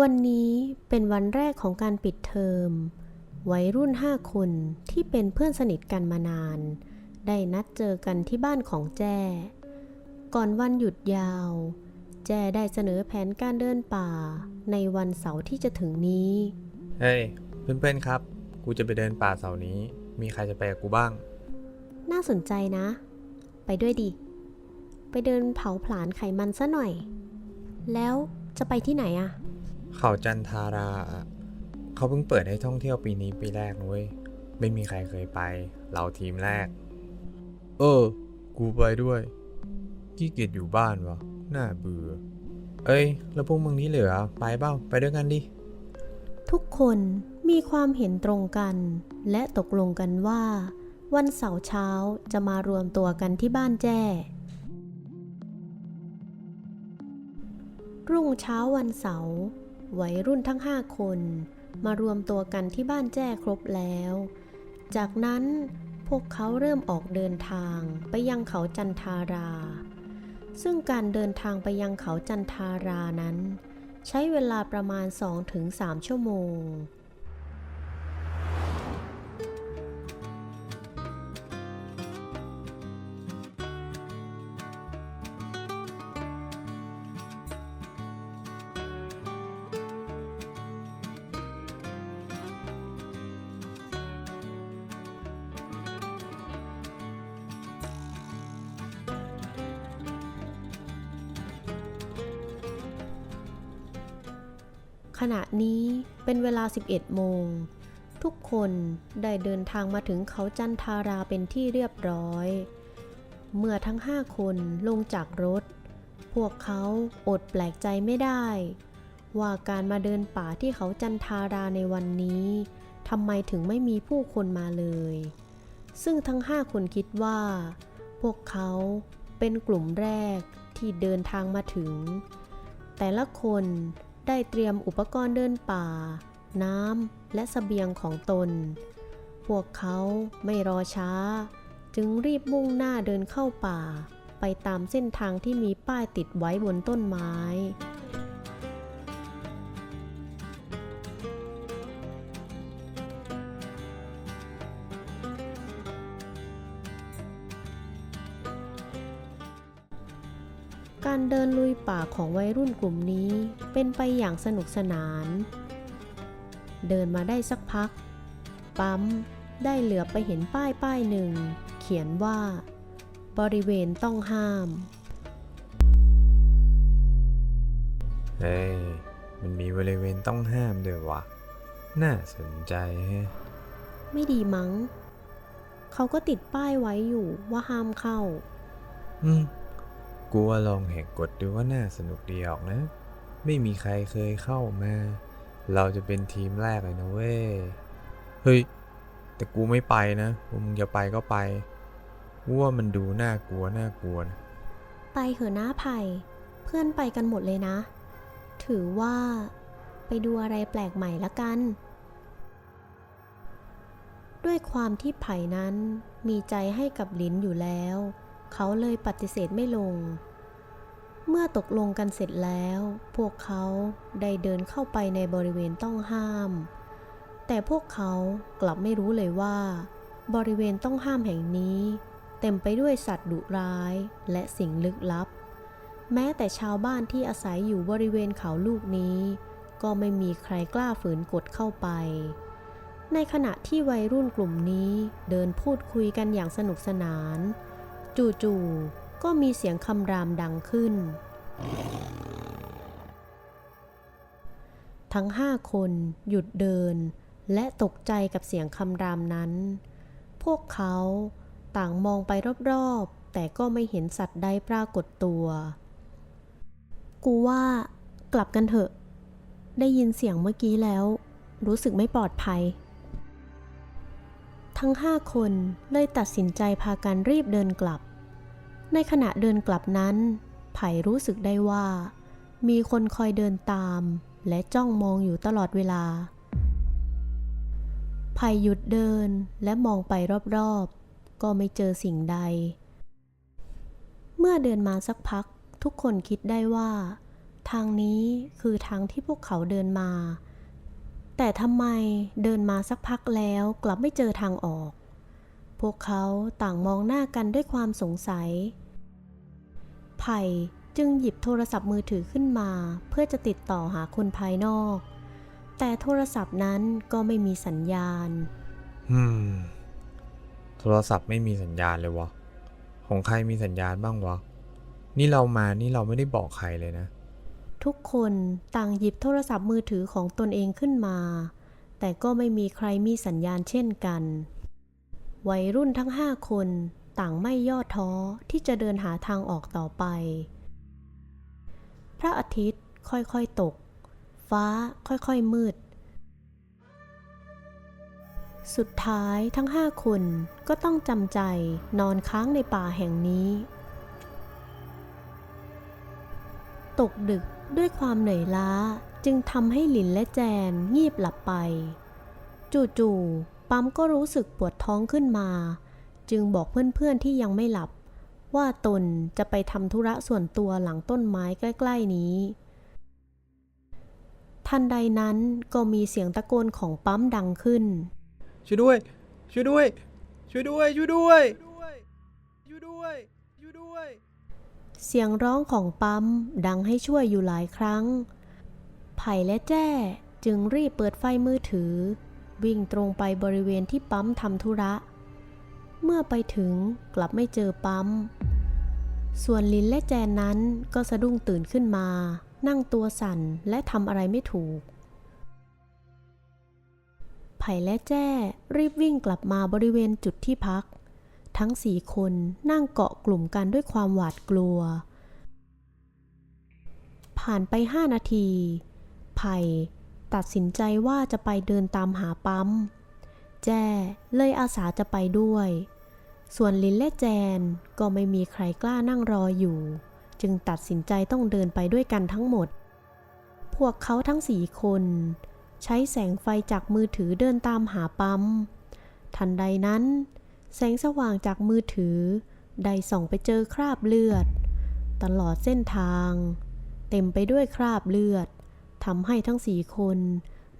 วันนี้เป็นวันแรกของการปิดเทอม วัยรุ่นห้าคนที่เป็นเพื่อนสนิทกันมานาน ได้นัดเจอกันที่บ้านของแจ้ ก่อนวันหยุดยาว แจ้ได้เสนอแผนการเดินป่า ในวันเสาร์ที่จะถึงนี้ เฮ้ย เพื่อนๆครับ กูจะไปเดินป่าเสาร์นี้ มีใครจะไปกับกูบ้าง น่าสนใจนะ ไปด้วยดิ ไปเดินเผาผลาญไขมันซะหน่อย แล้วจะไปที่ไหนอะ เขาจันทาราอะเขาเพิ่งเปิดให้ท่องเที่ยวปีนี้ปีแรกนะเว้ยไม่มีใครเคยไป เราทีมแรก เออ กูไปด้วยขี้เกียจอยู่บ้านวะน่าเบื่อ เอ้ย แล้วพวกมึงที่เหลือ ไปเปล่าไปด้วยกันดิ ทุกคนมีความเห็นตรงกัน และตกลงกันว่า วันเสาร์เช้าจะมารวมตัวกันที่บ้านแจ้ รุ่งเช้าวันเสาร์ วัยรุ่นทั้งห้าคน มารวมตัวกันที่บ้านแจ้ครบแล้ว จากนั้นพวกเขาเริ่มออกเดินทางไปยังเขาจันทารา ซึ่งการเดินทางไปยังเขาจันทารานั้น ใช้เวลาประมาณ 2-3 ชั่วโมง ขณะนี้เป็นเวลา 11 โมง ทุกคนได้เดินทางมาถึงเขาจันทาราเป็นที่เรียบร้อย เมื่อทั้งห้าคนลงจากรถ พวกเขาอดแปลกใจไม่ได้ ว่าการมาเดินป่าที่เขาจันทาราในวันนี้ทำไมถึงไม่มีผู้คนมาเลย ซึ่งทั้งห้าคนคิดว่า พวกเขาเป็นกลุ่มแรกที่เดินทางมาถึง แต่ละคน ได้เตรียมอุปกรณ์เดินป่า น้ำและเสบียงของตน พวกเขาไม่รอช้า จึงรีบมุ่งหน้าเดินเข้าป่า ไปตามเส้นทางที่มีป้ายติดไว้บนต้นไม้ การเดินลุยป่าของวัยรุ่นกลุ่มนี้เป็นไปอย่างสนุกสนาน เดินมาได้สักพัก ปั๊มได้เหลือไปเห็นป้ายป้ายหนึ่ง เขียนว่า บริเวณต้องห้าม เฮ้ย มันมีบริเวณต้องห้ามด้วยวะ น่าสนใจแฮะ ไม่ดีมั้ง เขาก็ติดป้ายไว้อยู่ว่าห้ามเข้า อืม กูว่าลองแหกกฎดูว่าน่าสนุกดีออกนะ ไม่มีใครเคยเข้ามา เราจะเป็นทีมแรกเลยนะเว้ย เฮ้ย แต่กูไม่ไปนะมึงจะไปก็ไปกูว่ามันดูน่ากลัวน่ากลัวนะไปเหอะหน้าไผ่เพื่อนไปกันหมดเลยนะ ถือว่าไปดูอะไรแปลกใหม่ละกัน ด้วยความที่ไผ่นั้นมีใจให้กับลินอยู่แล้ว เขาเลยปฏิเสธไม่ลง เมื่อตกลงกันเสร็จแล้ว พวกเขาได้เดินเข้าไปในบริเวณต้องห้าม แต่พวกเขากลับไม่รู้เลยว่า บริเวณต้องห้ามแห่งนี้ เต็มไปด้วยสัตว์ดุร้ายและสิ่งลึกลับ แม้แต่ชาวบ้านที่อาศัยอยู่บริเวณเขาลูกนี้ ก็ไม่มีใครกล้าฝืนกฎเข้าไปในขณะที่วัยรุ่นกลุ่มนี้เดินพูดคุยกันอย่างสนุกสนาน จู่ๆก็มีเสียงคำรามดังขึ้น ทั้งห้าคนหยุดเดิน และตกใจกับเสียงคำรามนั้น พวกเขาต่างมองไปรอบๆ แต่ก็ไม่เห็นสัตว์ใดปรากฏตัว กูว่ากลับกันเถอะ ได้ยินเสียงเมื่อกี้แล้ว รู้สึกไม่ปลอดภัย ทั้งห้าคนเลยตัดสินใจพากันรีบเดินกลับ ในขณะเดินกลับนั้น ไผ่รู้สึกได้ว่า มีคนคอยเดินตาม และจ้องมองอยู่ตลอดเวลา ไผ่หยุดเดินและมองไปรอบๆ ก็ไม่เจอสิ่งใด เมื่อเดินมาสักพัก ทุกคนคิดได้ว่า ทางนี้คือทางที่พวกเขาเดินมา แต่ทำไมเดินมาสักพักแล้วกลับไม่เจอทางออก พวกเขาต่างมองหน้ากันด้วยความสงสัย ไผ่จึงหยิบโทรศัพท์มือถือขึ้นมา เพื่อจะติดต่อหาคนภายนอก แต่โทรศัพท์นั้นก็ไม่มีสัญญาณ อืม โทรศัพท์ไม่มีสัญญาณเลยวะ ของใครมีสัญญาณบ้างวะ นี่เรามานี่เราไม่ได้บอกใครเลยนะ ทุกคนต่างหยิบโทรศัพท์มือถือของตนเองขึ้นมา แต่ก็ไม่มีใครมีสัญญาณเช่นกัน วัยรุ่นทั้งห้าคนต่างไม่ย่อท้อที่จะเดินหาทางออกต่อไป พระอาทิตย์ค่อยๆตก ฟ้าค่อยๆมืด สุดท้ายทั้งห้าคนก็ต้องจำใจนอนค้างในป่าแห่งนี้ ตกดึก ด้วยความเหนื่อยล้าจึงทำให้หลินและแจนงีบหลับไป จู่ๆปั๊มก็รู้สึกปวดท้องขึ้นมา จึงบอกเพื่อนๆที่ยังไม่หลับ ว่าตนจะไปทำธุระส่วนตัวหลังต้นไม้ใกล้ๆนี้ ทันใดนั้นก็มีเสียงตะโกนของปั๊มดังขึ้น ช่วยด้วย ช่วยด้วย ช่วยด้วย ช่วยด้วย ช่วยด้วยช่วยด้วย เสียงร้องของปั๊มดังให้ช่วยอยู่หลายครั้ง ไผ่และแจ้จึงรีบเปิดไฟมือถือ วิ่งตรงไปบริเวณที่ปั๊มทำธุระ เมื่อไปถึงกลับไม่เจอปั๊ม ส่วนลินและแจนนั้นก็สะดุ้งตื่นขึ้นมา นั่งตัวสั่นและทำอะไรไม่ถูก ไผ่และแจ้รีบวิ่งกลับมาบริเวณจุดที่พัก ทั้งสี่คนนั่งเกาะกลุ่มกันด้วยความหวาดกลัว ผ่านไปห้านาที ไผ่ตัดสินใจว่าจะไปเดินตามหาปั๊ม แจ้เลยอาสาจะไปด้วย ส่วนลินและแจนก็ไม่มีใครกล้านั่งรออยู่ จึงตัดสินใจต้องเดินไปด้วยกันทั้งหมด พวกเขาทั้งสี่คน ใช้แสงไฟจากมือถือเดินตามหาปั๊ม ทันใดนั้น แสงสว่างจากมือถือ ได้ส่องไปเจอคราบเลือด ตลอดเส้นทาง เต็มไปด้วยคราบเลือดทำให้ทั้งสี่คน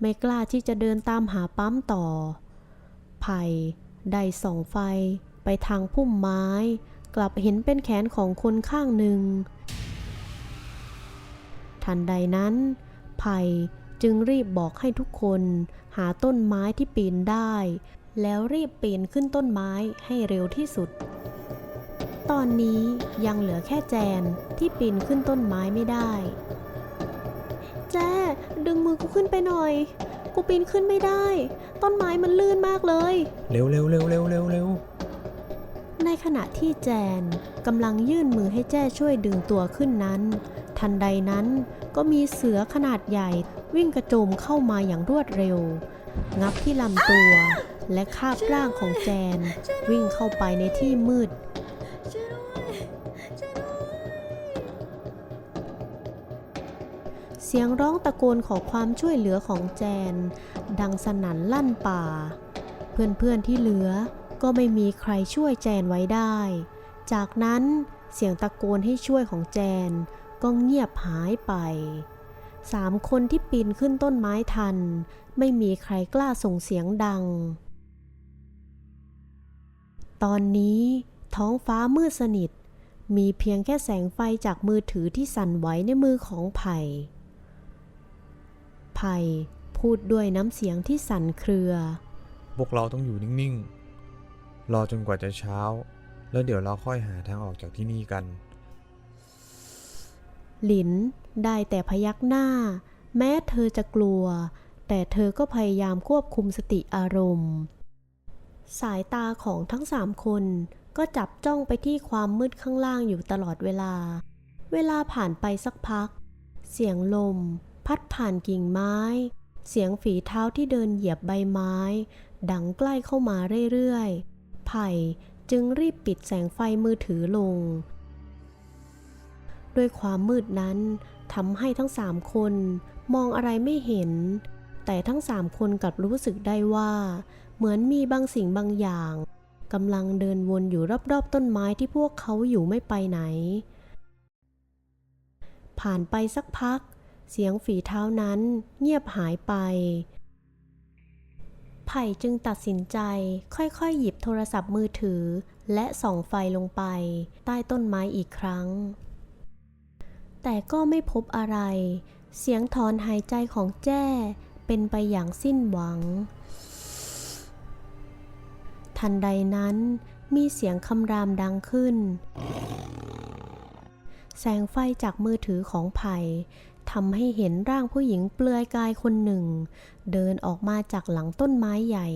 ไม่กล้าที่จะเดินตามหาปั๊มต่อ ไผ่ได้ส่องไฟไปทางพุ่มไม้ กลับเห็นเป็นแขนของคนข้างหนึ่ง ทันใดนั้น ไผ่จึงรีบบอกให้ทุกคนหาต้นไม้ที่ปีนได้ แล้วรีบปีนขึ้นต้นไม้ให้เร็วที่สุด ตอนนี้ยังเหลือแค่แจนที่ปีนขึ้นต้นไม้ไม่ได้ แจดึงมือกูขึ้นไปหน่อย กูปีนขึ้นไม่ได้ ต้นไม้มันลื่นมากเลย เร็วเร็วเร็วเร็วเร็วเร็วในขณะที่แจนกำลังยื่นมือให้แจ้ช่วยดึงตัวขึ้นนั้น ทันใดนั้นก็มีเสือขนาดใหญ่วิ่งกระโจมเข้ามาอย่างรวดเร็ว งับที่ลำตัว และคาบร่างของแจน วิ่งเข้าไปในที่มืด เสียงร้องตะโกนขอความช่วยเหลือของแจน ดังสนั่นลั่นป่า เพื่อนๆที่เหลือก็ไม่มีใครช่วยแจนไว้ได้ จากนั้นเสียงตะโกนให้ช่วยของแจน ก็เงียบหายไปสามคนที่ปีนขึ้นต้นไม้ทัน ไม่มีใครกล้าส่งเสียงดัง ตอนนี้ท้องฟ้ามืดสนิท มีเพียงแค่แสงไฟจากมือถือที่สั่นไหวในมือของไผ่ไผ่พูดด้วยน้ำเสียงที่สั่นเครือ พวกเราต้องอยู่นิ่งๆ รอจนกว่าจะเช้า แล้วเดี๋ยวเราค่อยหาทางออกจากที่นี่กัน หลินได้แต่พยักหน้า แม้เธอจะกลัว แต่เธอก็พยายามควบคุมสติอารมณ์ สายตาของทั้งสามคนก็จับจ้องไปที่ความมืดข้างล่างอยู่ตลอดเวลา เวลาผ่านไปสักพัก เสียงลม พัดผ่านกิ่งไม้ เสียงฝีเท้าที่เดินเหยียบใบไม้ ดังใกล้เข้ามาเรื่อยๆ ไผ่จึงรีบปิดแสงไฟมือถือลง ด้วยความมืดนั้นทำให้ทั้งสามคนมองอะไรไม่เห็น แต่ทั้งสามคนกลับรู้สึกได้ว่า เหมือนมีบางสิ่งบางอย่างกำลังเดินวนอยู่รอบๆต้นไม้ที่พวกเขาอยู่ไม่ไปไหน ผ่านไปสักพัก เสียงฝีเท้านั้นเงียบหายไป ไผ่จึงตัดสินใจค่อยๆ หยิบโทรศัพท์มือถือ และส่องไฟลงไป ใต้ต้นไม้อีกครั้ง แต่ก็ไม่พบอะไร เสียงถอนหายใจของแจ้เป็นไปอย่างสิ้นหวัง ทันใดนั้น มีเสียงคำรามดังขึ้น แสงไฟจากมือถือของไผ่ทำให้เห็นร่างผู้หญิงเปลือยกายคนหนึ่ง เดินออกมาจากหลังต้นไม้ใหญ่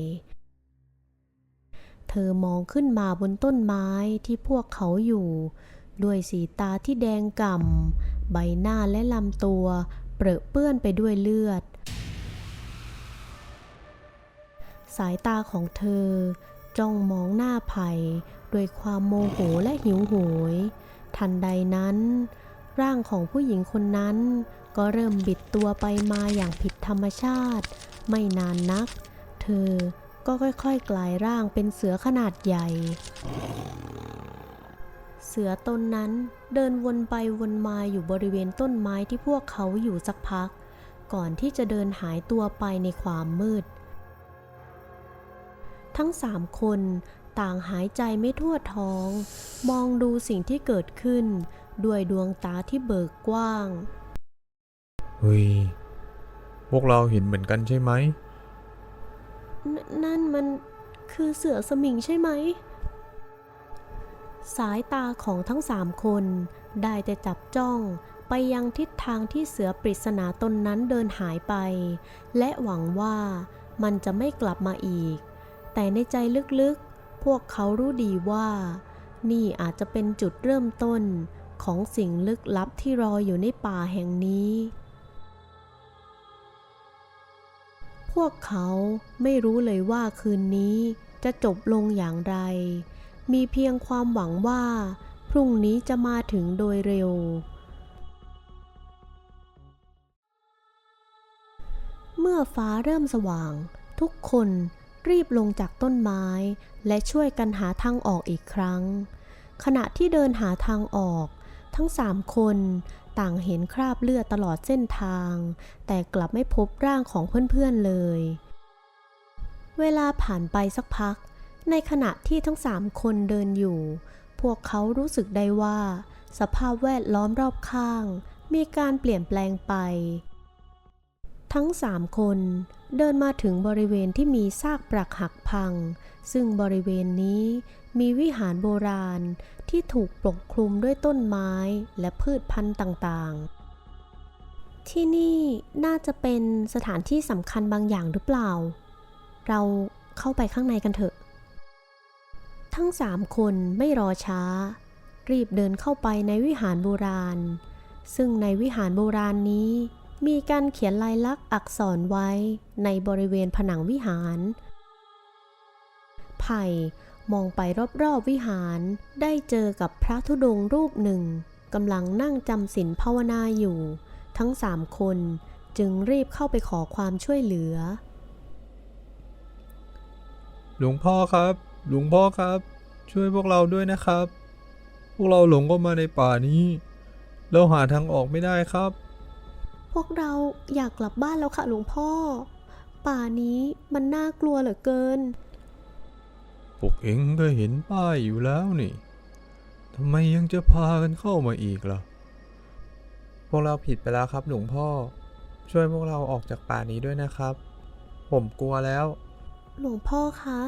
เธอมองขึ้นมาบนต้นไม้ที่พวกเขาอยู่ ด้วยสีตาที่แดงก่ำ ใบหน้าและลำตัว เปรอะเปื้อนไปด้วยเลือด สายตาของเธอ จ้องมองหน้าไผ่ด้วยความโมโหและหิวโหย ทันใดนั้น ร่างของผู้หญิงคนนั้น ก็เริ่มบิดตัวไปมาอย่างผิดธรรมชาติ ไม่นานนัก เธอก็ค่อยๆ กลายร่างเป็นเสือขนาดใหญ่ เสือตนนั้นเดินวนไปวนมาอยู่บริเวณต้นไม้ที่พวกเขาอยู่สักพัก ก่อนที่จะเดินหายตัวไปในความมืด ทั้งสามคนต่างหายใจไม่ทั่วท้อง มองดูสิ่งที่เกิดขึ้น ด้วยดวงตาที่เบิกกว้าง เฮ้ย พวกเราเห็นเหมือนกันใช่ไหมนนั่นมันคือเสือสมิงใช่ไหม สายตาของทั้งสามคน ได้แต่จับจ้องไปยังทิศทางที่เสือปริศนาตนนั้นเดินหายไป และหวังว่ามันจะไม่กลับมาอีก แต่ในใจลึกๆ พวกเขารู้ดีว่า นี่อาจจะเป็นจุดเริ่มต้นของสิ่งลึกลับที่รออยู่ในป่าแห่งนี้ พวกเขาไม่รู้เลยว่าคืนนี้จะจบลงอย่างไร มีเพียงความหวังว่า พรุ่งนี้จะมาถึงโดยเร็ว เมื่อฟ้าเริ่มสว่าง ทุกคน รีบลงจากต้นไม้ และช่วยกันหาทางออกอีกครั้ง ขณะที่เดินหาทางออก ทั้งสามคนต่างเห็นคราบเลือดตลอดเส้นทาง แต่กลับไม่พบร่างของเพื่อนๆเลย เวลาผ่านไปสักพัก ในขณะที่ทั้งสามคนเดินอยู่ พวกเขารู้สึกได้ว่า สภาพแวดล้อมรอบข้าง มีการเปลี่ยนแปลงไป ทั้งสามคนเดินมาถึงบริเวณที่มีซากปรักหักพัง ซึ่งบริเวณนี้มีวิหารโบราณที่ถูกปกคลุมด้วยต้นไม้และพืชพันธุ์ต่างๆ ที่นี่น่าจะเป็นสถานที่สำคัญบางอย่างหรือเปล่า เราเข้าไปข้างในกันเถอะ ทั้งสามคนไม่รอช้า รีบเดินเข้าไปในวิหารโบราณ ซึ่งในวิหารโบราณนี้ มีการเขียนลายลักษณ์อักษรไว้ในบริเวณผนังวิหาร ไผ่มองไปรอบๆวิหารได้เจอกับพระธุดงค์รูปหนึ่งกำลังนั่งจำศีลภาวนาอยู่ ทั้งสามคนจึงรีบเข้าไปขอความช่วยเหลือ หลวงพ่อครับ หลวงพ่อครับ ช่วยพวกเราด้วยนะครับ พวกเราหลงเข้ามาในป่านี้ เราหาทางออกไม่ได้ครับ พวกเราอยากกลับบ้านแล้วค่ะหลวงพ่อ ป่านี้มันน่ากลัวเหลือเกิน พวกเอ็งก็เห็นป้ายอยู่แล้วนี่ทำไมยังจะพากันเข้ามาอีกล่ะ พวกเราผิดไปแล้วครับหลวงพ่อ ช่วยพวกเราออกจากป่านี้ด้วยนะครับ ผมกลัวแล้ว หลวงพ่อคะ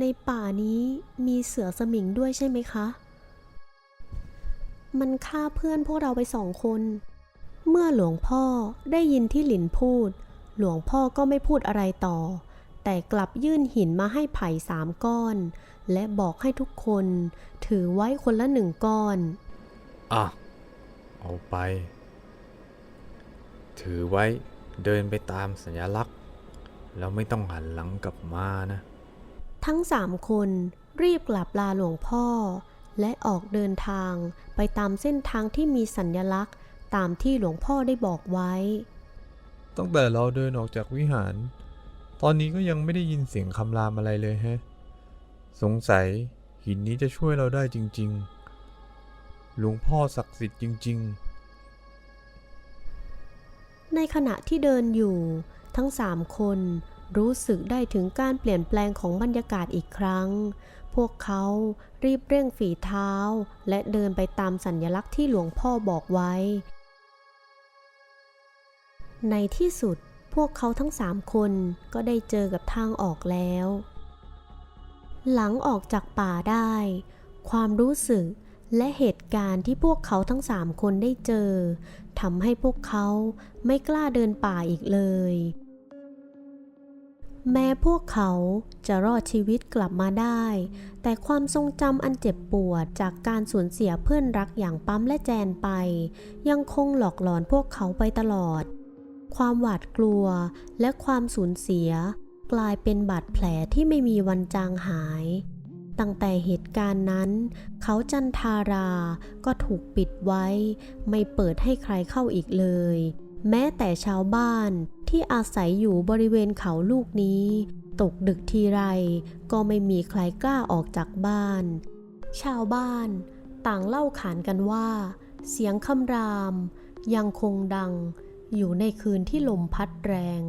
ในป่านี้มีเสือสมิงด้วยใช่ไหมคะ มันฆ่าเพื่อนพวกเราไปสองคน เมื่อหลวงพ่อได้ยินที่หลินพูด หลวงพ่อก็ไม่พูดอะไรต่อ แต่กลับยื่นหินมาให้ไผ่สามก้อน และบอกให้ทุกคนถือไว้คนละหนึ่งก้อน อะ เอาไป ถือไว้เดินไปตามสัญลักษณ์ แล้วไม่ต้องหันหลังกลับมานะ ทั้งสามคนรีบกลับลาหลวงพ่อ และออกเดินทางไปตามเส้นทางที่มีสัญญลักษณ์ ตามที่หลวงพ่อได้บอกไว้ ตั้งแต่เราเดินออกจากวิหาร ตอนนี้ก็ยังไม่ได้ยินเสียงคำรามอะไรเลยแฮะ สงสัยหินนี้จะช่วยเราได้จริง ๆ หลวงพ่อศักดิ์สิทธิ์จริงในขณะที่เดินอยู่ ทั้งสามคนรู้สึกได้ถึงการเปลี่ยนแปลงของบรรยากาศอีกครั้ง พวกเขารีบเร่งฝีเท้า และเดินไปตามสัญลักษณ์ที่หลวงพ่อบอกไว้ ในที่สุดพวกเขาทั้งสามคนก็ได้เจอกับทางออกแล้ว หลังออกจากป่าได้ ความรู้สึกและเหตุการณ์ที่พวกเขาทั้งสามคนได้เจอทำให้พวกเขาไม่กล้าเดินป่าอีกเลย แม้พวกเขาจะรอดชีวิตกลับมาได้ แต่ความทรงจำอันเจ็บปวดจากการสูญเสียเพื่อนรักอย่างปั๊มและแจนไป ยังคงหลอกหลอนพวกเขาไปตลอด ความหวาดกลัวและความสูญเสีย กลายเป็นบาดแผลที่ไม่มีวันจางหาย ตั้งแต่เหตุการณ์นั้น เขาจันทาราก็ถูกปิดไว้ ไม่เปิดให้ใครเข้าอีกเลย แม้แต่ชาวบ้านที่อาศัยอยู่บริเวณเขาลูกนี้ ตกดึกทีไรก็ไม่มีใครกล้าออกจากบ้าน ชาวบ้าน ต่างเล่าขานกันว่า เสียงคำราม ยังคงดัง อยู่ในคืนที่ลมพัดแรง